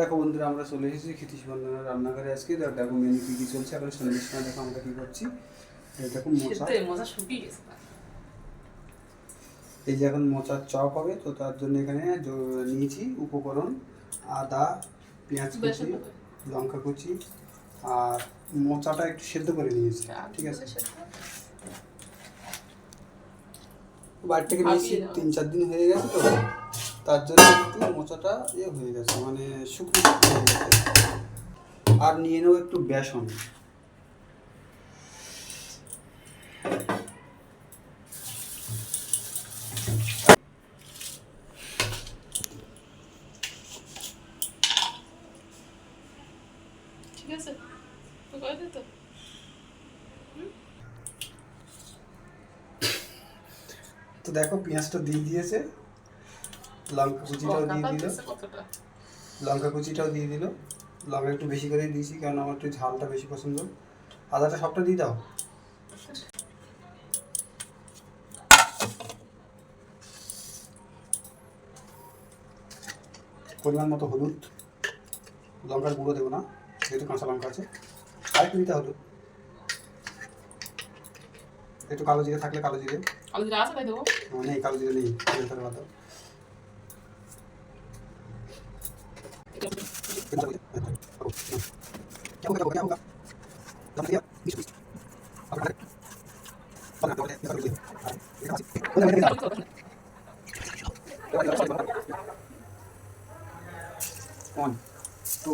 দেখো বন্ধুরা আমরা চলে এসেছি খিতিশ বন্ধনের রান্নাঘরে আজকে। দেখো মেনু কী কী চলছে এখন সন্ধ্যের সময় দেখো আমরা কী করছি। দেখো মোচা সেদ্ধ শুকিয়ে গেছে এই যে এখন মোচার চপ হবে তো তার জন্য এখানে নিয়েছি উপকরণ আদা পেঁয়াজ কুচি লঙ্কা কুচি আর মোচাটা একটু সেদ্ধ করে নিয়েছি ঠিক আছে? বাড়ি থেকে নিয়েছি তিন চার দিন হয়ে গেছে তো। তার জন্য একটু মোচাটা ইয়ে হয়ে গেছে মানে শুকনো হয়ে গেছে। আর নিয়ে নেব একটু বেসন। ঠিক আছে? তো করে দে তো। তো দেখো পেঁয়াজটা দিয়ে দিয়েছে। লঙ্কা কুচিটাও দিয়ে দিল। লঙ্কা কুচিটাও দিয়ে দিল। লঙ্কা একটু বেশি করে দিয়েছি কারণ আমার একটু ঝালটা বেশি পছন্দ। আদাটা সবটা দিয়ে দাও। পরিমাণ মতো হলুদ। লঙ্কার গুঁড়ো দেবো না যেহেতু কাঁচা লঙ্কা আছে। আর একটু দিতে হলুদ একটু কালো জিরে থাকলে কালো জিরে। আলু জিরা আছে তাই দেবো। নেই কালো জিরে নেই। তাহলে বাদ দাও। ওয়ান টু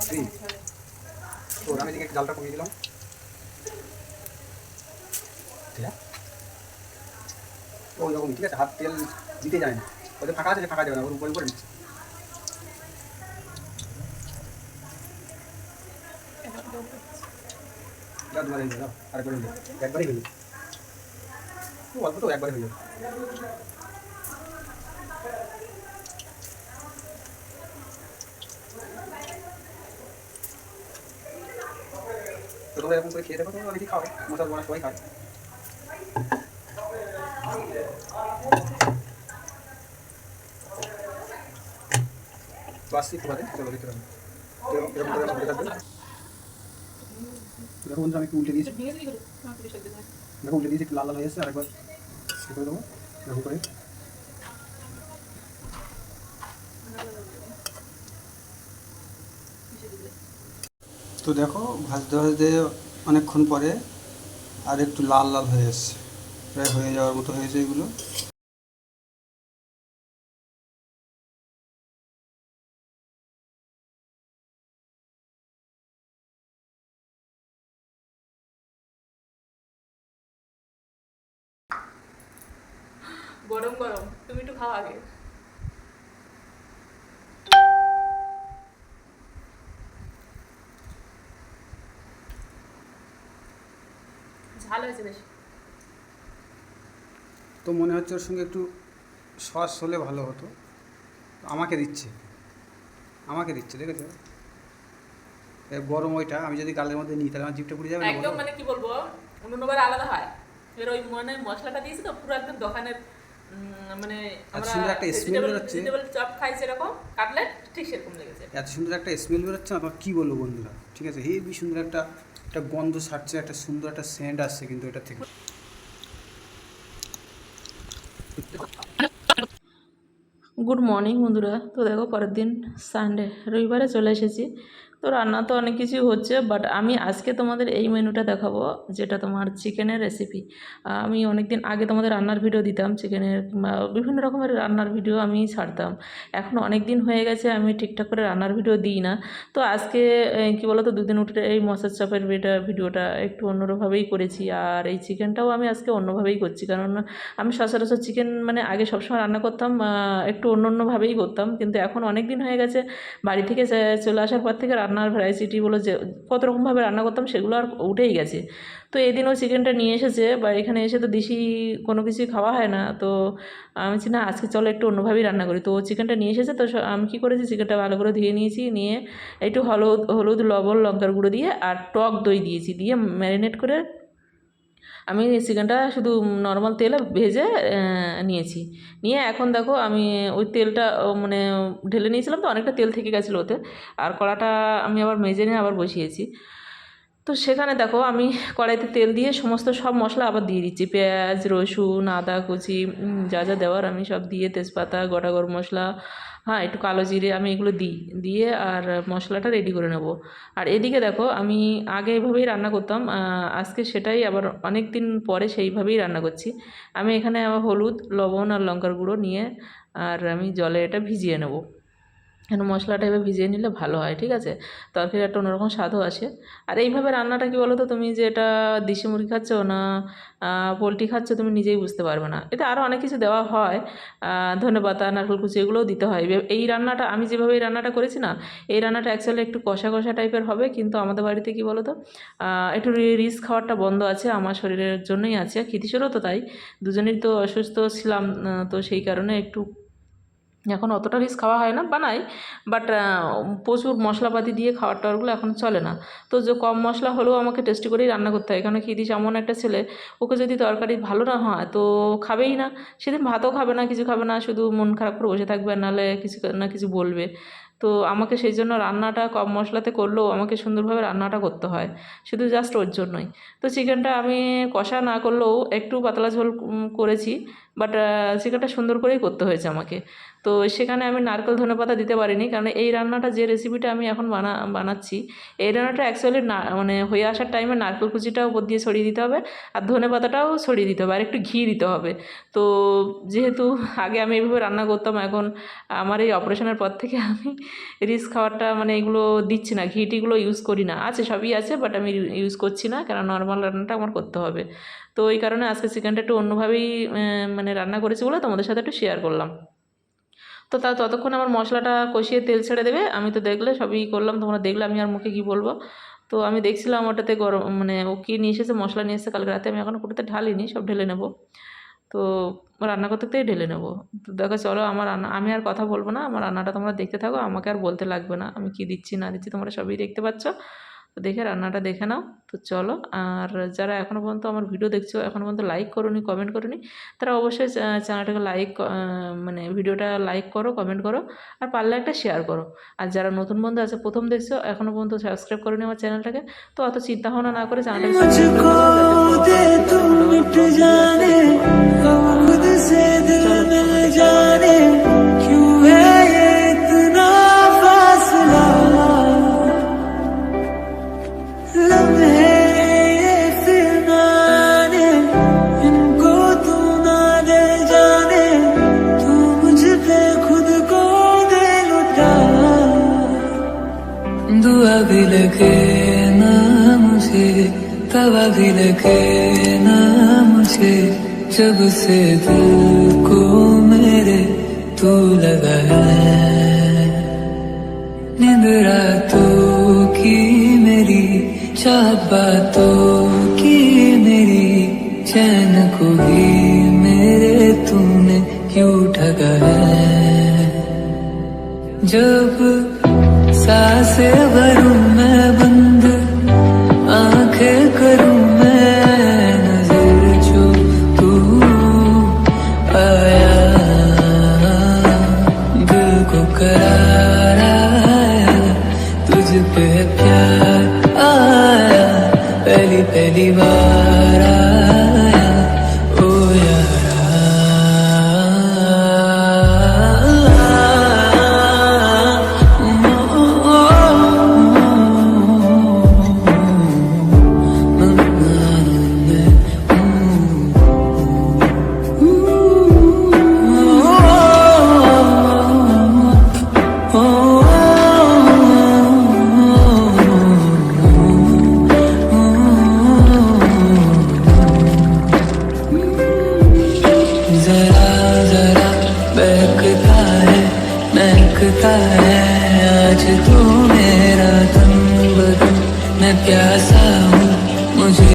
থ্রি তো আমি এদিকে একটু জালটা কমিয়ে দিলাম ঠিক আছে ওই রকমই ঠিক আছে হাত তেল দিতে যায় না ওদের ফাঁকা আছে যে ফাঁকা যাবে না ওর উপরে উপরে নিচ্ছে যাও দুবারে হয়ে যাও আরেকবারে হয়ে যাও একবারই হয়ে যাবে খুব অল্প তো একবারে হয়ে যাবে তো তোমরা এরকম করে খেয়ে দেখো তোমরা অনেকেই খাও মশলা বড়া সবাই খায় তো আসছি একটু বাদে চলো ভিতরে আমি। এরকম এরকম করে আমার ভেতরে থাকবে। দেখো বন্ধুরা আমি একটু উল্টে দিয়েছি। করে? দেখো উল্টে দিয়েছি একটু লাল লাল হয়ে এসেছে আরেকবার করে দেবো। এরকম করে। তো দেখো ভাজতে ভাজতে অনেকক্ষণ পরে আর একটু লাল লাল হয়ে এসছে। প্রায় হয়ে যাওয়ার মতো হয়েছে এগুলো। তুমি একটু খাও আগে ঝাল হয়েছে বেশি। তো মনে হচ্ছে ওর সঙ্গে একটু সস হলে ভালো হতো। আমাকে দিচ্ছে। আমাকে দিচ্ছে দেখেছ? গরম ওইটা আমি যদি গালের মধ্যে নিই তাহলে আমার জিপটা পুড়ে যাবে একদম মানে কি বলব? অন্যবার আলাদা হয়। এর ওই মানে মশলাটা দিয়েছি তো পুরো একদম দোকানের মানে এত সুন্দর একটা smell বেরোচ্ছে। চপ খাই সেরকম কাটলেট ঠিক সেরকম লেগেছে। এত সুন্দর একটা স্মেল বেরোচ্ছে না কী বলব বন্ধুরা? ঠিক আছে হেবি সুন্দর একটা একটা গন্ধ ছাড়ছে একটা সুন্দর একটা সেন্ট আসছে কিন্তু এটা থেকে। গুড মর্নিং বন্ধুরা। তো দেখো পরের দিন সানডে রবিবারে চলে এসেছি। তো রান্না তো অনেক কিছু হচ্ছে বাট আমি আজকে তোমাদের এই মেনুটা দেখাবো, যেটা তোমার চিকেনের রেসিপি আমি অনেক দিন আগে তোমাদের রান্নার ভিডিও দিতাম, চিকেনের বিভিন্ন রকমের রান্নার ভিডিও আমি ছাড়তাম। এখন অনেক দিন হয়ে গেছে, আমি ঠিকঠাক করে রান্নার ভিডিও দিই না। তো আজকে কি বলতো, দুদিন উঠে এই মশার চাপের ভিডিও ভিডিওটা একটু অন্যভাবেই করেছি, আর এই চিকেনটাও আমি আজকে অন্যভাবেই করছি। কারণ আমি সচরাচর চিকেন মানে আগে সবসময় রান্না করতাম একটু অন্য অন্যভাবেই করতাম, কিন্তু এখন অনেক দিন হয়ে গেছে, বাড়ি থেকে চলে আসার পর থেকে রান্নার ভ্যারাইটিগুলো যে কত রকমভাবে রান্না করতাম সেগুলো আর উঠেই গেছে। তো এদিনও চিকেনটা নিয়ে এসেছে বা এখানে এসে তো দেশি কোনো কিছুই খাওয়া হয় না। তো আমি বলছি, না, আজকে চলো একটু অন্যভাবেই রান্না করি। তো চিকেনটা নিয়ে এসেছে, তো আমি কী করেছি চিকেনটা ভালো করে ধুয়ে নিয়েছি, নিয়ে একটু হলুদ হলুদ, লবণ, লঙ্কার গুঁড়ো দিয়ে আর টক দই দিয়েছি, দিয়ে ম্যারিনেট করে আমি চিকেনটা শুধু নর্মাল তেলে ভেজে নিয়েছি। নিয়ে এখন দেখো আমি ওই তেলটা মানে ঢেলে নিয়েছিলাম তো, অনেকটা তেল থেকে গেছিল ওতে। আর কড়াটা আমি আবার মেজে নিয়ে আবার বসিয়েছি। তো সেখানে দেখো আমি কড়াইতে তেল দিয়ে সমস্ত সব মশলা আবার দিয়ে দিচ্ছি। পেঁয়াজ, রসুন, আদা, কুচি যা যা দেওয়ার আমি সব দিয়ে তেজপাতা, গোটা গরম মশলা হ্যাঁ একটু কালো জিরে আমি এগুলো দিই, দিয়ে আর মশলাটা রেডি করে নেব। আর এদিকে দেখো আমি আগে এভাবেই রান্না করতাম আজকে সেটাই আবার অনেক দিন পরে সেইভাবেই রান্না করছি। আমি এখানে আবার হলুদ, লবণ আর লঙ্কার গুঁড়ো নিয়ে আর আমি জলে এটা ভিজিয়ে নেব। কেন মশলাটা এবার ভিজিয়ে নিলে ভালো হয়, ঠিক আছে? তরকারি একটা অন্যরকম স্বাদও আসে। আর এইভাবে রান্নাটা কি বলো তো তুমি যে এটা দেশি মুরগি খাচ্ছ না পোলট্রি খাচ্ছ, তুমি নিজেই বুঝতে পারবে না। এটা আরও অনেক কিছু দেওয়া হয় ধনে পাতা নারকেল কুচি এগুলোও দিতে হয়। এই রান্নাটা, আমি যেভাবে এই রান্নাটা করেছি না, এই রান্নাটা অ্যাকচুয়ালি একটু কষা কষা টাইপের হবে, কিন্তু আমাদের বাড়িতে কি বলো তো একটু রিস্ক খাওয়ারটা বন্ধ আছে, আমার শরীরের জন্যই আছে। ক্ষিতিশোরও তো তাই। দুজনেই তো অসুস্থ ছিলাম তো সেই কারণে একটু এখন অতটা রিস্ক খাওয়া হয় না বানাই বাট প্রচুর মশলাপাতি দিয়ে খাওয়ার টাওয়ারগুলো এখন চলে না। তো যে কম মশলা হলেও আমাকে টেস্টি করেই রান্না করতে হয়। এখানে খিদিস এমন একটা ছেলে, ওকে যদি তরকারি ভালো না হয়, তো খাবেই না। সেদিন ভাতও খাবে না, কিছু খাবে না, শুধু মন খারাপ করে বসে থাকবে, নাহলে কিছু না কিছু বলবে। তো আমাকে সেই জন্য রান্নাটা কম মশলাতে করলেও আমাকে সুন্দরভাবে রান্নাটা করতে হয়। শুধু জাস্ট ওর জন্যই। তো চিকেনটা আমি কষা না করলেও একটু পাতলা ঝোল করেছি। বাট চিকেনটা সুন্দর করেই করতে হয়েছে আমাকে। তো সেখানে আমি নারকেল ধনে পাতা দিতে পারিনি, কারণ এই রান্নাটা যে রেসিপিটা আমি এখন বানা, বানাচ্ছি, এই রান্নাটা অ্যাকচুয়ালি না মানে হয়ে আসার টাইমে নারকেল কুচিটাও উপর দিয়ে ছড়িয়ে দিতে হবে, আর ধনে পাতাটাও ছড়িয়ে দিতে হবে, আর একটু ঘি দিতে হবে। তো যেহেতু আগে আমি এইভাবে রান্না করতাম, এখন আমার এই অপারেশনের পর থেকে আমি রিস্ক খাবারটা মানে এগুলো দিচ্ছি না, ঘি টিগুলো ইউজ করি না। আছে, সবই আছে বাট আমি ইউজ করছি না কারণ নর্মাল রান্নাটা আমার করতে হবে। তো এই কারণে আজকে চিকেনটা একটু অন্যভাবেই মানে রান্না করেছি বলে তোমাদের সাথে একটু শেয়ার করলাম। তো তা ততক্ষণ আমার মশলাটা কষিয়ে তেল ছেড়ে দেবে, আমি তো দেখলে সবই করলাম, তোমরা দেখলে আমি আর মুখে কী বলব। তো আমি দেখছিলাম ওটাতে গরম মানে ও কী নিয়ে এসেছে, মশলা নিয়ে এসেছে, কালকে রাতে আমি এখন কোটাতে ঢালিনি, সব ঢেলে নেব। তো রান্না করতে করতেই ঢেলে নেব। তো দেখো চলো আমার রান্না, আমি আর কথা বলব না, আমার রান্নাটা তোমরা দেখতে থাকো, আমাকে আর বলতে লাগবে না, আমি কি দিচ্ছি না দিচ্ছি তোমরা সবই দেখতে পাচ্ছ। তো দেখে রান্নাটা দেখে নাও। তো চলো আর যারা এখনও পর্যন্ত আমার ভিডিও দেখছ এখনও পর্যন্ত লাইক করোনি কমেন্ট করোনি তারা অবশ্যই চ্যানেলটাকে লাইক মানে ভিডিওটা লাইক করো কমেন্ট করো আর পারলে একটা শেয়ার করো। আর যারা নতুন বন্ধু আছে প্রথম দেখছ এখনও পর্যন্ত সাবস্ক্রাইব করেনি আমার চ্যানেলটাকে তো অত চিন্তা ভাবনা না করে চ্যানেলটাকে भी लगे ना मुझे, जब से दिल को मेरे तू लगा है। नींद रातों की मेरी चाहत बातों की मेरी, चैन को भी मेरे तूने क्यों ठगा है? जब सांसे भरूं मैं बंद